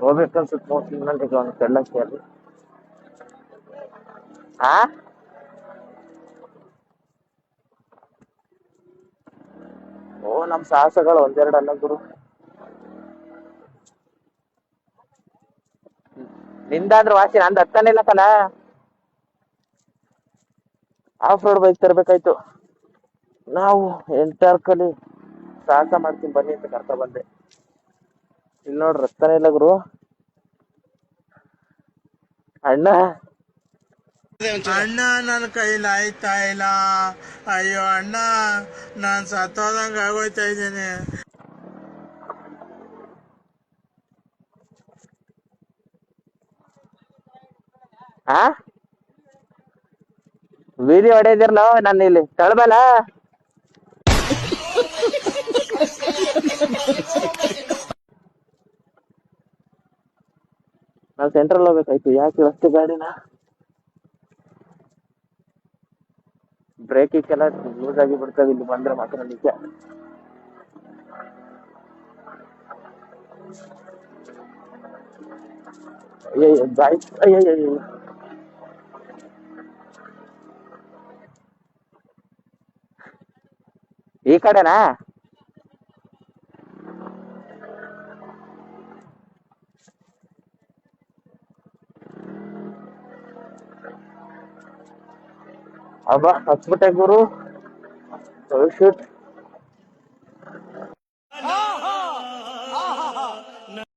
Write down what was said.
ಹೋಗ್ಬೇಕನ್ಸುತ್ತೆ mostly ಈಗ ಒಂದು ತೆಳ್ಳಕ್ಕೆ ಅಲ್ಲಿ ಆ? ಓ ನಮ್ಮ ಸಾಹಸಗಳು ಒಂದೆರಡು ಅಲ್ಲ ಗುರು. ನಿಂದಾದ್ರ ವಾಸಿ, ನಂದು ಹತ್ತಾನೆ ಇಲ್ಲ ಕಲ ಆಫ್ ರೋಡ್ ಬೈಕ್ ತರಬೇಕಾಯ್ತು. ನಾವು ಎಂಟರ್ ಕಲಿ ಸಾಹಸ ಮಾಡ್ತೀನಿ, ಬನ್ನಿ ಅಂತ ಕರ್ಕ ಬಂದೆ. ಇಲ್ಲಿ ನೋಡ್ರಿ ರಕ್ತನೇ ಇಲ್ಲ ಗುರು. ಅಣ್ಣ. ಅಣ್ಣ ನನ್ನ ಕೈಲಿ ಆಯ್ತಾ ಇಲ್ಲ. ಅಯ್ಯೋ ಅಣ್ಣ ನಾನ್ ಸತ್ತೋದಂಗ ಆಗೋಯ್ತಾ ಇದ್ದೀನಿ. ಆ? ವೀಡಿಯೋ ಹೊಡೆದಿರ್ ನಾವು ನಾನು ಇಲ್ಲಿ. ತಳಬಲ್ಲ ನಾವು ಸೆಂಟ್ರಲ್ ಹೋಗ್ಬೇಕಾಯ್ತು. ಯಾಕೆ ಅಷ್ಟು ಗಾಡಿನ? ಬ್ರೇಕ್ ಎಲ್ಲ ಲೂಸ್ ಆಗಿ ಬಿಡ್ತದೆ, ಇಲ್ಲಿ ಬಂದ್ರೆ ಮಾತ್ರ ನಿಜ. ಅಯ್ಯಯ್ಯ ಈ ಕಡೆನಾ? ಅಬ್ಬಾ ಹಚ್ಬಿಟ್ಟೆ ಗುರು ಶೂಟ್